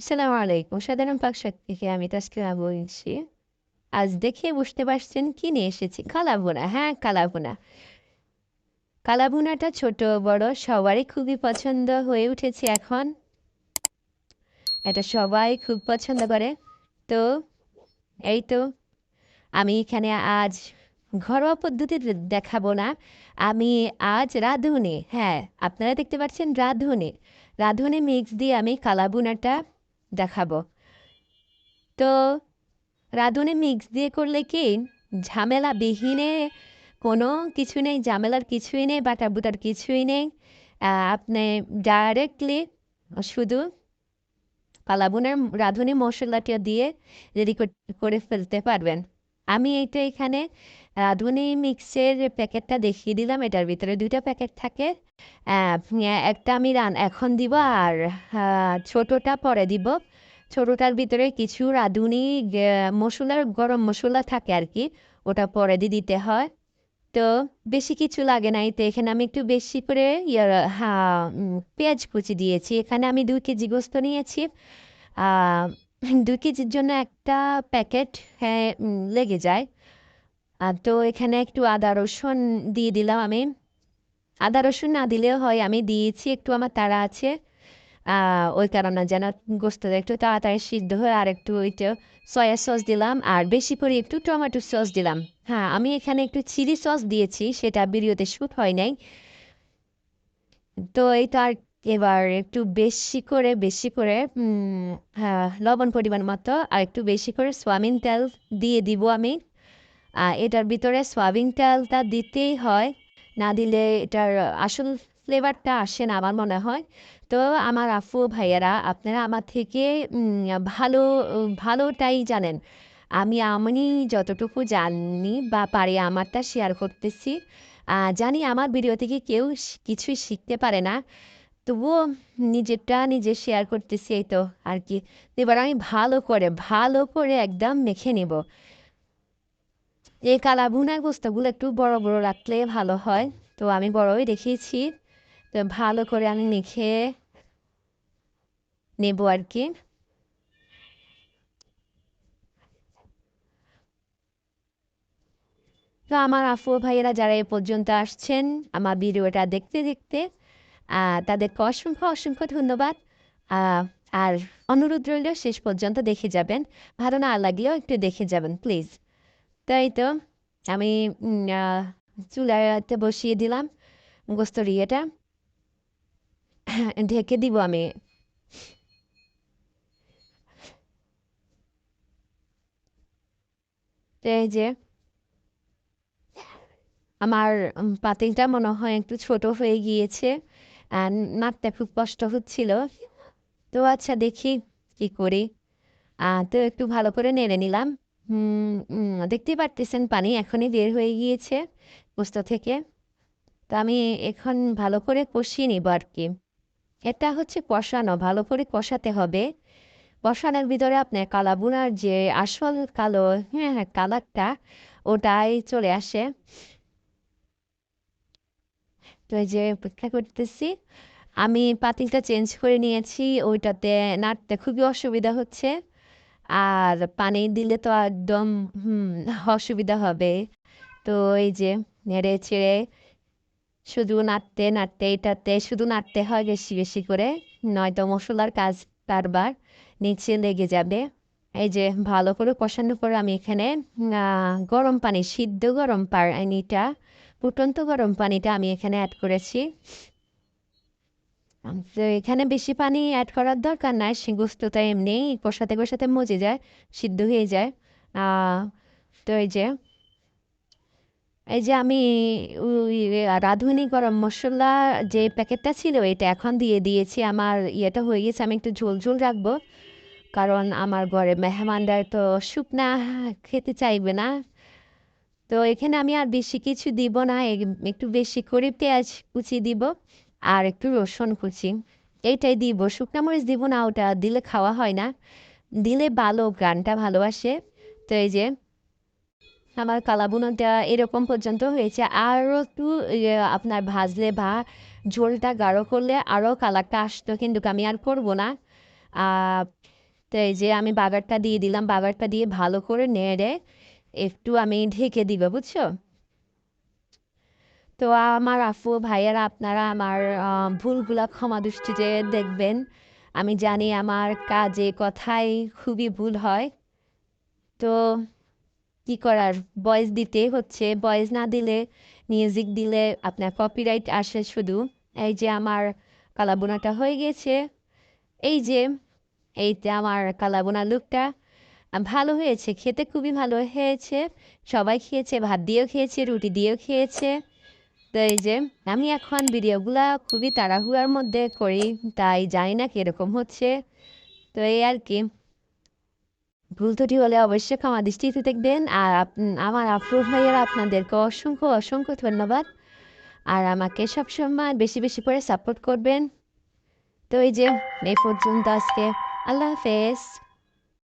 আসসালামু আলাইকুম সাধারণ পাকশাক থেকে আমি তাসকিরা বলছি। আজ দেখে বুঝতে পারছেন কি নিয়ে এসেছি। কালাভুনা হ্যাঁ কালাভুনা। কালাভুনাটা ছোট, বড়, সবারই খুবই পছন্দ হয়ে উঠেছে এখন। এটা সবাই খুব পছন্দ করে। তো, এই তো, আমি এখানে আজ ঘরোয়া পদ্ধতিতে দেখাবো না। আমি আজ রাঁধুনি হ্যাঁ আপনারা দেখতে পাচ্ছেন রাঁধুনি। রাঁধুনি মিক্স দিয়ে আমি কালাবুনাটা দেখাবো। তো রাঁধুনি মিক্স দিয়ে করলে কি ঝামেলা বিহীনে কোনো কিছু নেই, ঝামেলার কিছুই নেই বাটা বুটার কিছুই নেই। আপনি ডাইরেক্টলি শুধু পালাবুনের রাঁধুনি মশলাটা দিয়ে রেডি করে ফেলতে পারবেন। আমি এইটা এখানে রাঁধুনি মিক্সের প্যাকেটটা দেখিয়ে দিলাম। এটার ভিতরে দুইটা প্যাকেট থাকে। একটা আমি রান, এখন দিব আর ছোটোটা পরে দিব। ছোটোটার ভিতরে কিছু রাঁধুনি মশলার গরম মশলা থাকে আর কি, ওটা পরে দিয়ে দিতে হয়। তো বেশি কিছু লাগে না তো এখানে আমি একটু বেশি করে হ্যাঁ পেঁয়াজ কুচি দিয়েছি। এখানে আমি দুই কেজি গোস্ত নিয়েছি। দুই কেজির জন্য একটা প্যাকেট হ্যাঁ লেগে যায়। আর তো এখানে একটু আদা রসুন দিয়ে দিলাম আমি। আদা রসুন না দিলেও হয়, আমি দিয়েছি, একটু আমার তাড়া আছে। ওই কারণে যেন গোস্তটা একটু তাড়াতাড়ি সিদ্ধ হয় আর একটু ওইটা সয়া সস দিলাম, আর বেশি করে একটু টমেটো সস দিলাম। হ্যাঁ আমি এখানে একটু চিলি সস দিয়েছি, সেটা ভিডিওতে শ্যুট হয় নাই। তো এই তো আর এবার একটু বেশি করে বেশি করে হ্যাঁ লবণ পরিমাণ মতো আর একটু বেশি করে সোয়াবিন তেল দিয়ে দিব আমি। এটার ভিতরে সোয়াবিন তেলটা দিতেই হয়। না দিলে এটার আসল ফ্লেভারটা আসে না আমার মনে হয়। তো আমার আফু ভাইয়েরা, আপনারা আমার থেকে ভালো, ভালোটাই জানেন। আমি আমি যতটুকু জানি বা পারি আমারটা শেয়ার করতেছি। জানি আমার ভিডিও থেকে কেউ কিছুই শিখতে পারে না। তবুও নিজেরটা নিজে শেয়ার করতেছি এই তো আর কি এবার আমি ভালো করে ভালো করে একদম মেখে নেব। এই কালা ভুনার গোস্তগুলো একটু বড় বড় রাখলে ভালো হয়। তো আমি বড়ই দেখিয়েছি তো ভালো করে আমি মেখে নেব আর কি তো আমার আফু ভাইয়েরা যারা এ পর্যন্ত আসছেন, আমার ভিডিওটা দেখতে দেখতে তাদেরকে অসংখ্য অসংখ্য ধন্যবাদ। আর অনুরোধ রইল, শেষ পর্যন্ত দেখে যাবেন। ভালো না লাগলেও একটু দেখে যাবেন প্লিজ তাই তো, আমি চুলাতে বসিয়ে দিলাম গোস্তর ইয়েটা ঢেকে দিব আমি। এই যে, আমার পাতিলটা মনে হয় একটু ছোট হয়ে গিয়েছে। নাড়তে খুব কষ্ট হচ্ছিল। তো আচ্ছা দেখি কি করি। তো একটু ভালো করে নেড়ে নিলাম। দেখতেই পারতেছেন পানি এখনই বের হয়ে গিয়েছে পোস্ত থেকে। তো আমি এখন ভালো করে কষিয়ে নিব আর কি। এটা হচ্ছে কষানো, ভালো করে কষাতে হবে। কষানোর ভিতরে আপনার কালাবুনার যে আসল কালো হ্যাঁ হ্যাঁ কালারটা, ওটাই চলে আসে। তো এই যে অপেক্ষা করতেছি। আমি পাতিলটা চেঞ্জ করে নিয়েছি, ওইটাতে নাড়তে খুবই অসুবিধা হচ্ছে। আর পানি দিলে তো একদম, হুম, অসুবিধা হবে। তো এই যে নেড়ে ছেড়ে শুধু নাড়তে নাড়তে, এটাতে শুধু নাড়তে হয় বেশি বেশি করে। নয়তো মশলার কাজ কারবার নিচে লেগে যাবে। এই যে ভালো করে কষানোর পর আমি এখানে গরম পানি, সিদ্ধ গরম পানিটা ফুটন্ত গরম পানিটা আমি এখানে অ্যাড করেছি। তো এখানে বেশি পানি অ্যাড করার দরকার নাই গোস্তটা এমনি কষাতে কষাতে মজে যায়, সিদ্ধ হয়ে যায়। তো এই যে এই যে আমি রাঁধুনি গরম মশলা যে প্যাকেটটা ছিল, এটা এখন দিয়ে দিয়েছি। আমার ইয়েটা হয়ে গেছে, আমি একটু ঝোল ঝোল রাখব। কারণ আমার ঘরে মেহমানরা তো শুকনা খেতে চাইবে না। তো এখানে আমি আর বেশি কিছু দিব না একটু বেশি করে পেঁয়াজ কুচি দিব আর একটু রসুন কুচি। এইটাই দিব, শুকনা মরিচ দিব না, ওটা দিলে খাওয়া হয় না। দিলে ভালো গানটা ভালোবাসে। তো এই যে আমার কালাবুনোটা এরকম পর্যন্ত হয়েছে। আরও একটু আপনার ভাজলে বা ঝোলটা গাঢ় করলে আরও কালারটা আসতো, কিন্তু আমি আর করব না। তো এই যে আমি বাগারটা দিয়ে দিলাম, বাগারটা দিয়ে ভালো করে নেড়ে একটু আমি ঢেকে দিব, বুঝছ? তো আমার আপু, ভাইয়ারা, আপনারা আমার ভুলগুলা, ক্ষমা দৃষ্টিতে দেখবেন। আমি জানি আমার কাজে, কথায় খুবই ভুল হয়। তো কি করার? ভয়েস দিতে হচ্ছে। ভয়েস না দিলে, মিউজিক দিলে আপনার কপিরাইট আসে শুধু। এই যে আমার কালাবোনাটা হয়ে গেছে। এই যে এইটা আমার কালাবোনা লুকটা ভালো হয়েছে, খেতে খুবই ভালো হয়েছে। সবাই খেয়েছে, ভাত দিয়েও খেয়েছে, রুটি দিয়েও খেয়েছে। তো এই যে, আমি এখন ভিডিওগুলা খুবই তাড়াহুড়ার মধ্যে করি, তাই জানি না কীরকম হচ্ছে। তো এই আর কি। ভুল ত্রুটি হলে অবশ্যই ক্ষমা দৃষ্টিতে দেখবেন। আর আমার আফরোজ ভাইয়েরা আপনাদেরকে অসংখ্য অসংখ্য ধন্যবাদ। আর আমাকে সবসময় বেশি বেশি করে সাপোর্ট করবেন। তো এই যে, এই পর্যন্ত আজকে। আল্লাহ হাফেজ।